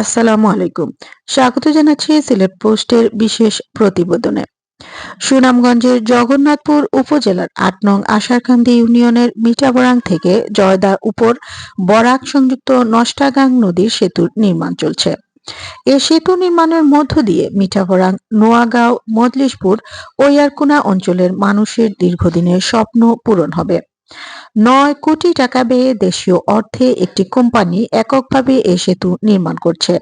আসসালামু আলাইকুম। স্বাগত জানাচ্ছি সিলেট পোস্টের বিশেষ প্রতিবেদনে। সুনামগঞ্জের জগন্নাথপুর উপজেলার আট নং আশারকান্দি ইউনিয়নের মিঠাবরাং থেকে জয়দা উপর বরাক সংযুক্ত নষ্টাগাং নদীর সেতুর নির্মাণ চলছে। এ সেতু নির্মাণের মধ্য দিয়ে মিঠাবরাং নোয়াগাঁও, মজলিশপুর ও ইয়ারকুনা অঞ্চলের মানুষের দীর্ঘদিনের স্বপ্ন পূরণ হবে। নয় কোটি টাকা ব্যয়ে দেশীয় অর্থে একটি কোম্পানি এককভাবে এ সেতু নির্মাণ করছে।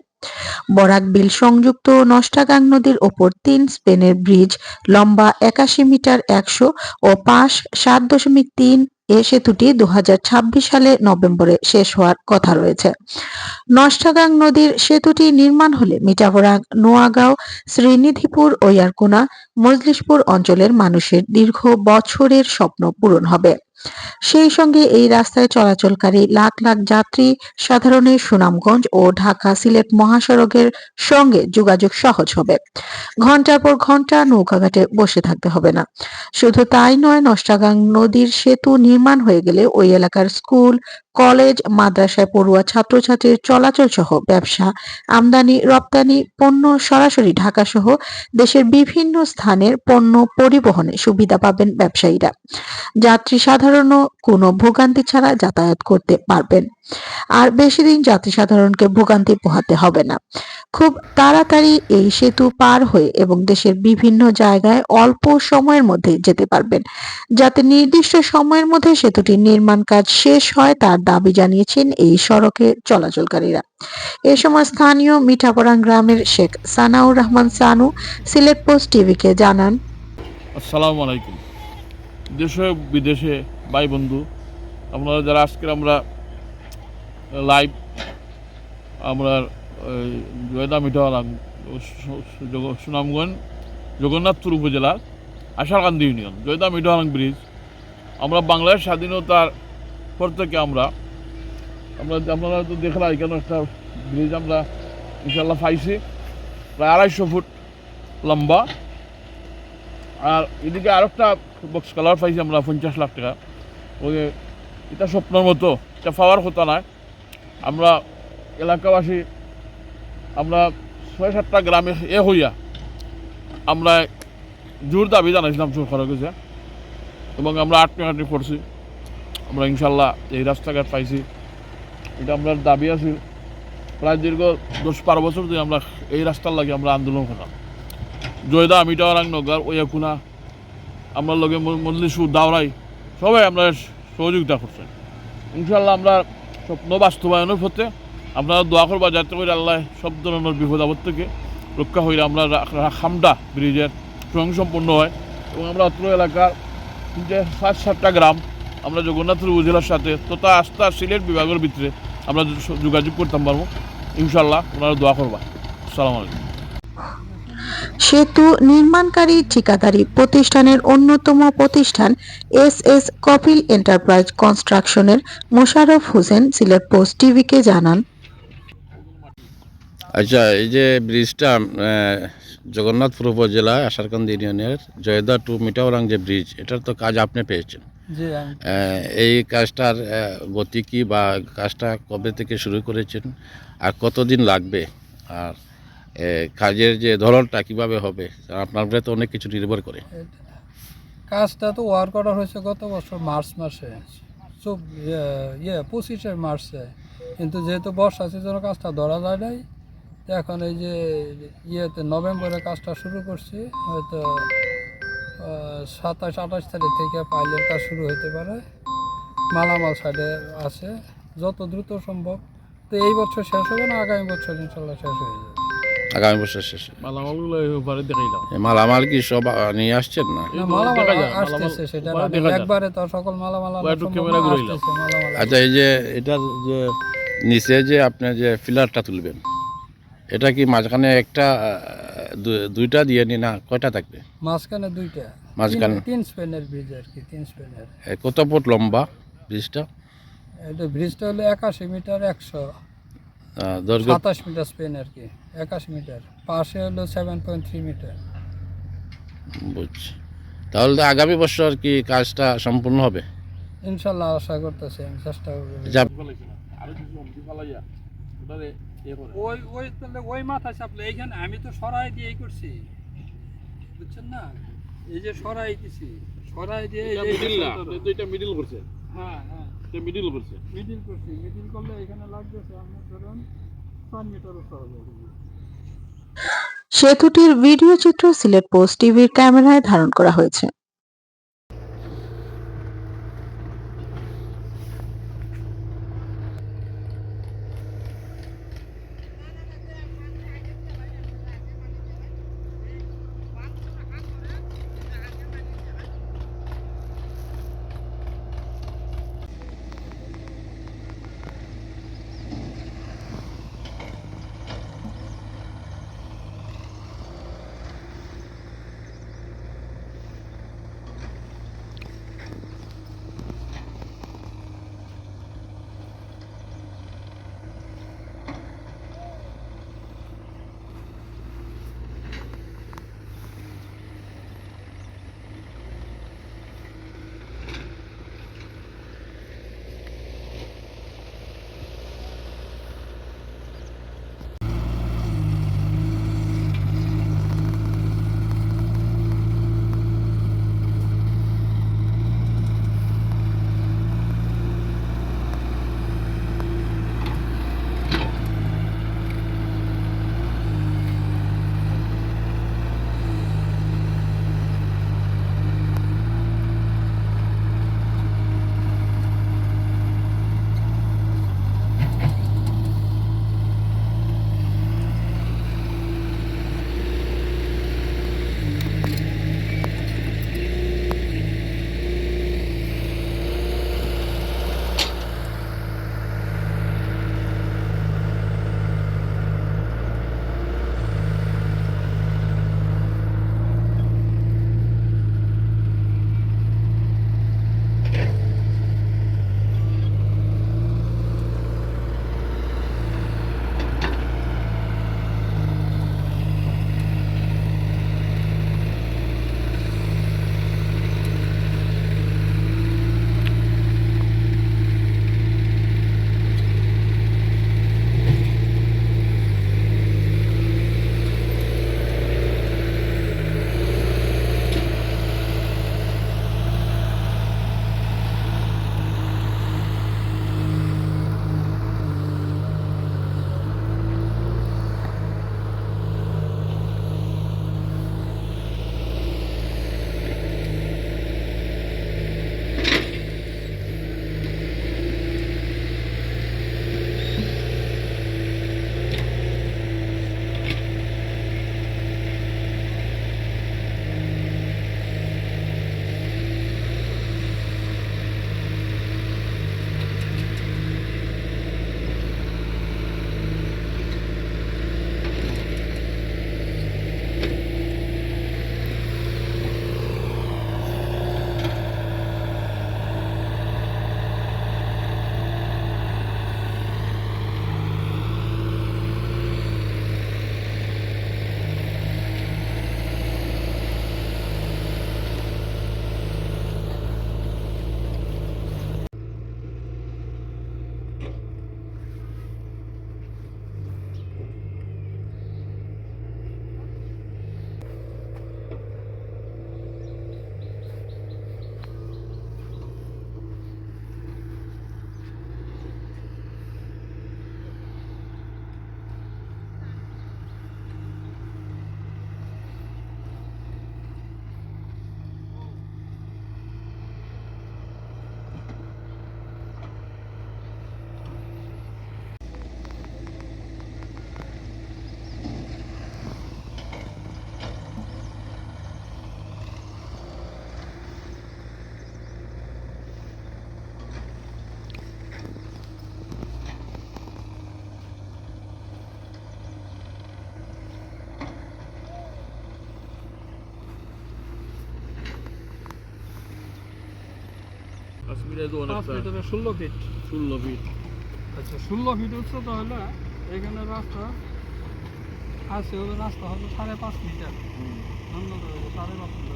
বরাক বিল সংযুক্ত নষ্টাগাং নদীর ওপর তিন স্পেনের ব্রিজ লম্বা একাশি মিটার একশো ও পাশ সাত দশমিক তিন এ সেতুটি দু হাজার ছাব্বিশ সালে নভেম্বরে শেষ হওয়ার কথা রয়েছে। নষ্টাগাং নদীর সেতুটি নির্মাণ হলে মিঠাবরাং নোয়াগাঁও, শ্রীনিধিপুর ও ইয়ারকুনা, মজলিশপুর অঞ্চলের মানুষের দীর্ঘ বছরের স্বপ্ন পূরণ হবে। সেই সঙ্গে এই রাস্তায় চলাচলকারী লাখ লাখ যাত্রী সাধারণের সুনামগঞ্জ ও ঢাকা সিলেট মহাসড়কের সঙ্গে যোগাযোগ সহজ হবে। ঘণ্টার পর ঘণ্টা নৌকাঘাটে বসে থাকতে হবে না। শুধু তাই নয়, নষ্টাগাং নদীর সেতু নির্মাণ হয়ে গেলে ওই এলাকার স্কুল কলেজ, মাদ্রাসায় পড়ুয়া ছাত্রছাত্রীর চলাচল সহ ব্যবসা, আমদানি, রপ্তানি, পণ্য সরাসরি ঢাকা সহ দেশের বিভিন্ন স্থানের পণ্য পরিবহনে সুবিধা পাবেন ব্যবসায়ীরা। যাত্রী সাধারণ কোনো ভোগান্তি ছাড়া যাতায়াত করতে পারবেন। আর বেশি দিন যাত্রী সাধারণকে ভোগান্তি পোহাতে হবে না। খুব তাড়াতাড়ি এই সেতু পার হয়ে এবং দেশের বিভিন্ন জায়গায় অল্প সময়ের মধ্যে যেতে পারবেন। যাতে নির্দিষ্ট সময়ের মধ্যে সেতুটির নির্মাণ কাজ শেষ হয় তার দাবি জানিয়েছেন এই সড়কে চলাচলকারীরা। এ সময় স্থানীয় মিঠাপড়াং গ্রামের শেখ সানাউর রহমান সানু, সিলেট পোস্ট টিভিকে জানান। আসসালামু আলাইকুম। দেশে বিদেশে ভাই বন্ধু, আপনারা যারা আজকের আমরা লাইভ আমরা জয়দা মিঠাওয়ালাম সুনামগঞ্জ জগন্নাথপুর উপজেলার আশারকান্দি ইউনিয়ন, জয়দা মিঠাওয়ালাম ব্রিজ। আমরা বাংলাদেশ স্বাধীনতার পর থেকে আমরা আমরা আপনারা তো দেখলাম এখানে একটা ব্রিজ আমরা ইনশাল্লাহ পাইছি। প্রায় আড়াইশো ফুট লম্বা। আর এদিকে আরেকটা বক্স কালার পাইছি আমরা, পঞ্চাশ লাখ টাকা। ওই এটা স্বপ্নের মতো, এটা পাওয়ার কথা নয়। আমরা এলাকাবাসী আমরা ছয় সাতটা গ্রামে এ হইয়া আমরা জোর দাবি জানাইছিলাম সরকারের কাছে এবং আমরা আটকাটি করছি আমরা ইনশাল্লাহ এই রাস্তাঘাট পাইছি। এটা আমরা দাবি আছে। প্রায় দীর্ঘ দশ বারো বছর ধরে আমরা এই রাস্তার লাগে আমরা আন্দোলন করলাম। জয়দা মিটাওয়ারাং নগর ওয়াকুনা আমরা লগে মজলিসুর দাওরাই, সবাই আমরা সহযোগিতা করছেন। ইনশাল্লাহ আমরা স্বপ্ন বাস্তবায়নের পথে আপনারা দোয়া করবা যাতে করে আল্লাহ সব ধরনের বিপদ আপদ থেকে রক্ষা হইলে আমরা খামডা ব্রিজের স্বয়ংসম্পন্ন হয় এবং আমরা অত্র এলাকার যে সাত সাতটা গ্রাম, আমরা জগন্নাথপুর উপজেলার সাথে তথা আস্থা সিলেট বিভাগের ভিতরে আমরা যোগাযোগ করতাম পারব। ইনশাল্লাহ ওনারা দোয়া করবা। আসসালামু আলাইকুম। সেতু নির্মাণকারী ঠিকাদারি প্রতিষ্ঠানের অন্যতম প্রতিষ্ঠান এস এস কপিল এন্টারপ্রাইজ কনস্ট্রাকশনের মোশাররফ হোসেন সিলেট পোস্ট টিভিকে জানান। আচ্ছা এই যে ব্রিজটা জগন্নাথপুর উপজেলা আশারকান্দি ইউনিয়নের জয়দা টু মিটাওরাং যে ব্রিজ এটার তো কাজ আপনি পেয়েছেন। এই কাজটার গতি কি বা কাজটা কবে থেকে শুরু করেছেন আর কতদিন লাগবে? আর কাজের যে ধরনটা কীভাবে হবে আপনার উপরে তো অনেক কিছু নির্ভর করে। কাজটা তো ওয়ার্ক অর্ডার হয়েছে গত বছর মার্চ মাসে চব ইয়ে পঁচিশে মার্চে। কিন্তু যেহেতু বর্ষা সিজনের কাজটা ধরা যায় নাই তো এখন এই যে ইয়েতে নভেম্বরে কাজটা শুরু করছি হয়তো সাতাশ আঠাশ তারিখ থেকে পাইলের কাজ শুরু হতে পারে। মালামাল সাইডে আছে যত দ্রুত সম্ভব। তো এই বছর শেষ হবে না আগামী বছর ইনশাল্লাহ শেষ হয়ে যাবে? আগামী বছর শেষে মালামালগুলো দেখাইলাম মালামাল কি সব নিয়ে আসছেন না? মালামাল আসতেছে সেটা। একবারে তো সকল মালামাল আচ্ছা এই যে এটার যে নিচে যে আপনি যে ফিলারটা তুলবেন এটা কি মাঝখানে একটা দুইটা দিয়ে নি না কয়টা থাকবে? মাঝখানে দুইটা। মাঝখানে? তিন- স্পেনের ব্রিজ আর কি তিন স্পেনের। কত ফুট লম্বা ব্রিজটা এটা ব্রিজটা হলো একাশি মিটার একশো। দৈর্ঘ্য? সাতাশ মিটার স্পেন আর কি একাশি মিটার। পাশে হলো সেভেন পয়েন্ট থ্রি মিটার বুঝছি। তাহলে তো আগামী বছর আর কি কাজটা সম্পূর্ণ হবে? ইনশাল্লাহ আশা করতেছি চেষ্টা করব। ওই ওই তাহলে ওই মাথা চাপলে এইখানে আমি তো সরাই দিয়েই করছি। বুঝছেন না? এই যে সরাই দিছি সরাই দিয়ে মিডিল না তো এটা মিডিল করছে। হ্যাঁ হ্যাঁ। এটা মিডিল করছে। মিডিল করছি মিডিল করলে এখানে লাগতেছে আপনার ধরুন চার মিটার হবে সেতুটির ভিডিও চিত্র সিলেট পোস্ট টিভির ক্যামেরায় ধারণ করা হয়েছে। কাশ্মীরে তো মিটারে ষোলো ফিট ষোলো ফিট আচ্ছা ষোলো ফিট উচ্চতা হলে এখানে রাস্তা হাসি হবে রাস্তা হবে সাড়ে পাঁচ মিটার সাড়ে পাঁচ মিটার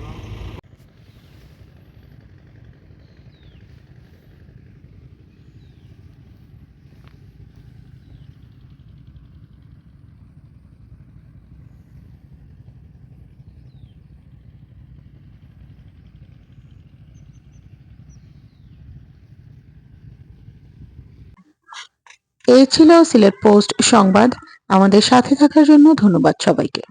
এই ছিল সিলেট পোস্ট সংবাদ। আমাদের সাথে থাকার জন্য ধন্যবাদ সবাইকে।